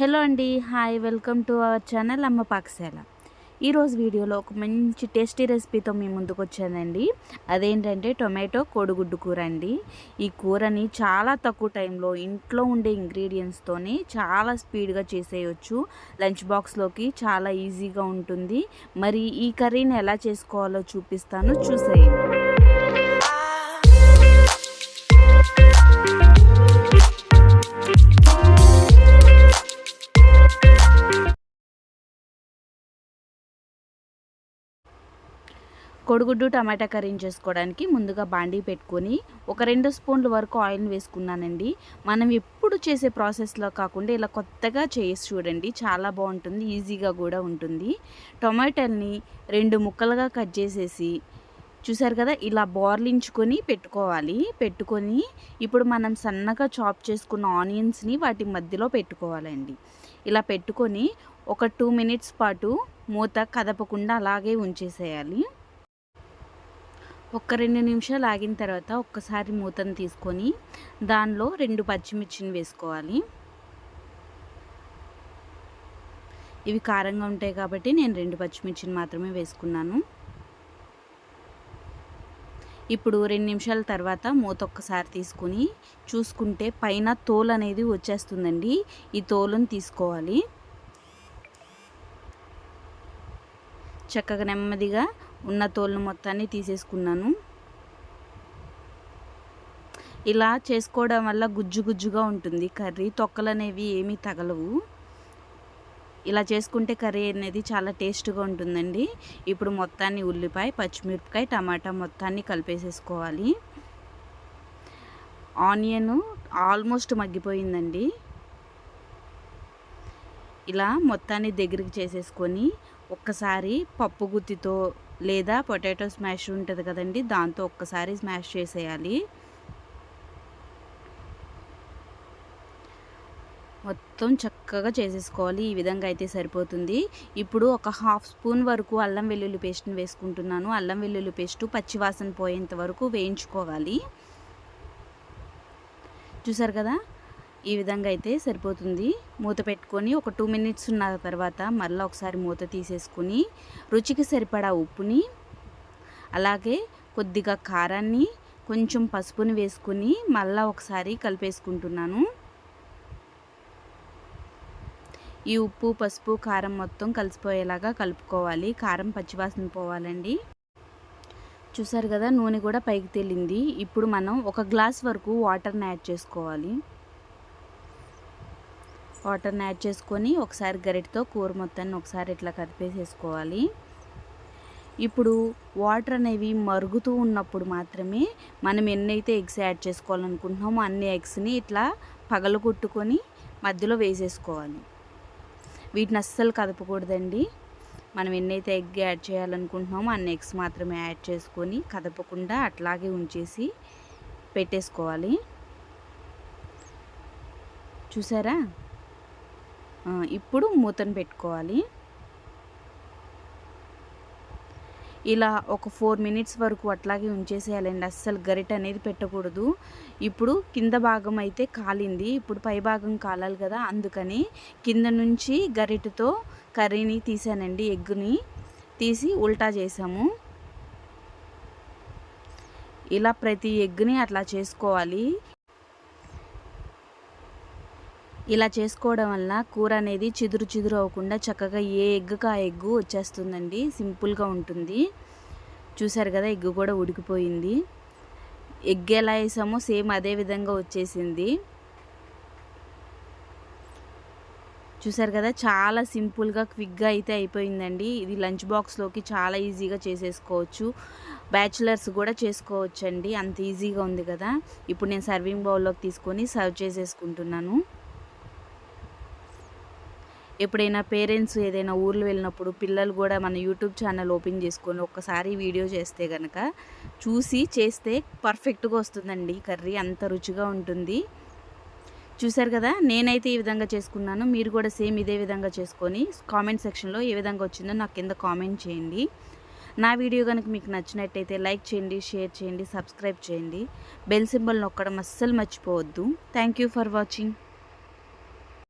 Hello అండి hi welcome to our channel Amma Pakasala. ఈరోజు వీడియోలో ఒక మంచి టేస్టీ రెసిపీతో మీ ముందుకు వచ్చానండి. అదేంటంటే టొమాటో కోడిగుడ్డు కూర అండి. ఈ కూరని చాలా తక్కువ టైంలో ఇంట్లో ఉండే ఇంగ్రీడియంట్స్తోనే చాలా స్పీడ్గా చేసేయచ్చు. లంచ్ బాక్స్లోకి చాలా ఈజీగా ఉంటుంది. మరి ఈ కర్రీని ఎలా చేసుకోవాలో చూపిస్తాను. చూసేయండి. కోడిగుడ్డు టమాటా కర్రీని చేసుకోవడానికి ముందుగా బాండీ పెట్టుకొని ఒక రెండు స్పూన్ల వరకు ఆయిల్ వేసుకున్నానండి. మనం ఎప్పుడు చేసే ప్రాసెస్లో కాకుండా ఇలా కొత్తగా చేసి చూడండి చాలా బాగుంటుంది ఈజీగా కూడా ఉంటుంది. టొమాటోల్ని రెండు ముక్కలుగా కట్ చేసేసి చూసారు కదా ఇలా బోర్లించుకొని పెట్టుకోవాలి. పెట్టుకొని ఇప్పుడు మనం సన్నగా చాప్ చేసుకున్న ఆనియన్స్ని వాటి మధ్యలో పెట్టుకోవాలండి. ఇలా పెట్టుకొని ఒక టూ మినిట్స్ పాటు మూత కదపకుండా అలాగే ఉంచేసేయాలి. ఒక రెండు నిమిషాలు ఆగిన తర్వాత ఒక్కసారి మూతను తీసుకొని దానిలో రెండు పచ్చిమిర్చిని వేసుకోవాలి. ఇవి కారంగా ఉంటాయి కాబట్టి నేను రెండు పచ్చిమిర్చిని మాత్రమే వేసుకున్నాను. ఇప్పుడు రెండు నిమిషాల తర్వాత మూత ఒక్కసారి తీసుకుని చూసుకుంటే పైన తోలు అనేది వచ్చేస్తుందండి. ఈ తోలును తీసుకోవాలి. చక్కగా నెమ్మదిగా ఉన్న తోలును మొత్తాన్ని తీసేసుకున్నాను. ఇలా చేసుకోవడం వల్ల గుజ్జు గుజ్జుగా ఉంటుంది. కర్రీ తొక్కలు అనేవి ఏమీ తగలవు. ఇలా చేసుకుంటే కర్రీ అనేది చాలా టేస్ట్గా ఉంటుందండి. ఇప్పుడు మొత్తాన్ని ఉల్లిపాయ పచ్చిమిరపకాయ టమాటా మొత్తాన్ని కలిపేసేసుకోవాలి. ఆనియన్ ఆల్మోస్ట్ మగ్గిపోయిందండి. ఇలా మొత్తాన్ని దగ్గరికి చేసేసుకొని ఒక్కసారి పప్పు గుత్తితో లేదా పొటాటో స్మాష్ ఉంటుంది కదండి దాంతో ఒక్కసారి స్మాష్ చేసేయాలి. మొత్తం చక్కగా చేసేసుకోవాలి ఈ విధంగా అయితే సరిపోతుంది. ఇప్పుడు ఒక హాఫ్ స్పూన్ వరకు అల్లం వెల్లుల్లి పేస్ట్ని వేసుకుంటున్నాను. అల్లం వెల్లుల్లి పేస్టు పచ్చివాసన పోయేంత వరకు వేయించుకోవాలి. చూసారు కదా? ఈ విధంగా అయితే సరిపోతుంది. మూత పెట్టుకొని ఒక టూ మినిట్స్ ఉన్న తర్వాత మళ్ళీ ఒకసారి మూత తీసేసుకుని రుచికి సరిపడా ఉప్పుని అలాగే కొద్దిగా కారాన్ని కొంచెం పసుపుని వేసుకుని మళ్ళీ ఒకసారి కలిపేసుకుంటున్నాను. ఈ ఉప్పు పసుపు కారం మొత్తం కలిసిపోయేలాగా కలుపుకోవాలి. కారం పచ్చివాసన పోవాలండి. చూసారు కదా నూనె కూడా పైకి తేలింది. ఇప్పుడు మనం ఒక గ్లాస్ వరకు వాటర్ని యాడ్ చేసుకోవాలి. వాటర్ని యాడ్ చేసుకొని ఒకసారి గరిటతో కూర మొత్తాన్ని ఒకసారి ఇట్లా కదిపేసేసుకోవాలి ఇప్పుడు వాటర్ అనేవి మరుగుతూ ఉన్నప్పుడు మాత్రమే మనం ఎన్నైతే ఎగ్స్ యాడ్ చేసుకోవాలనుకుంటున్నామో అన్ని ఎగ్స్ని ఇట్లా పగలగొట్టుకొని మధ్యలో వేసేసుకోవాలి. వీటిని అస్సలు కదపకూడదండి. మనం ఎన్నైతే ఎగ్ యాడ్ చేయాలనుకుంటున్నామో అన్ని ఎగ్స్ మాత్రమే యాడ్ చేసుకొని కదపకుండా అట్లాగే ఉంచేసి పెట్టేసుకోవాలి. చూసారా? ఇప్పుడు మూతను పెట్టుకోవాలి. ఇలా ఒక ఫోర్ మినిట్స్ వరకు అట్లాగే ఉంచేసేయాలండి. అస్సలు గరిట అనేది పెట్టకూడదు. ఇప్పుడు కింద భాగం అయితే కాలింది. ఇప్పుడు పై భాగం కాలాలి కదా. అందుకని కింద నుంచి గరిటతో కర్రీని తీసానండి ఎగ్గుని. తీసి ఉల్టా చేసాము. ఇలా ప్రతి ఎగ్ని అట్లా చేసుకోవాలి. ఇలా చేసుకోవడం వల్ల కూర అనేది చిదురు చిదురు అవ్వకుండా చక్కగా ఏ ఎగ్గుకు ఆ ఎగ్గు వచ్చేస్తుందండి. సింపుల్గా ఉంటుంది. చూసారు కదా ఎగ్గు కూడా ఉడికిపోయింది. ఎగ్ ఎలా వేసామో సేమ్ అదే విధంగా వచ్చేసింది. చూసారు కదా చాలా సింపుల్గా క్విక్గా అయితే అయిపోయిందండి. ఇది లంచ్ బాక్స్లోకి చాలా ఈజీగా చేసేసుకోవచ్చు. బ్యాచులర్స్ కూడా చేసుకోవచ్చండి. అంత ఈజీగా ఉంది కదా. ఇప్పుడు నేను సర్వింగ్ బౌల్లోకి తీసుకొని సర్వ్ చేసేసుకుంటున్నాను. ఎప్పుడైనా పేరెంట్స్ ఏదైనా ఊర్లు వెళ్ళినప్పుడు పిల్లలు కూడా మన యూట్యూబ్ ఛానల్ ఓపెన్ చేసుకొని ఒక్కసారి వీడియో చేస్తే కనుక చూసి చేస్తే పర్ఫెక్ట్గా వస్తుందండి. కర్రీ అంత రుచిగా ఉంటుంది. చూసారు కదా? నేనైతే ఈ విధంగా చేసుకున్నాను. మీరు కూడా సేమ్ ఇదే విధంగా చేసుకొని కామెంట్ సెక్షన్లో ఏ విధంగా వచ్చిందో నాకు కింద కామెంట్ చేయండి. నా వీడియో కనుక మీకు నచ్చినట్టయితే లైక్ చేయండి షేర్ చేయండి సబ్స్క్రైబ్ చేయండి. బెల్ సింబల్ నొక్కడం అస్సలు మర్చిపోవద్దు. Thank for watching.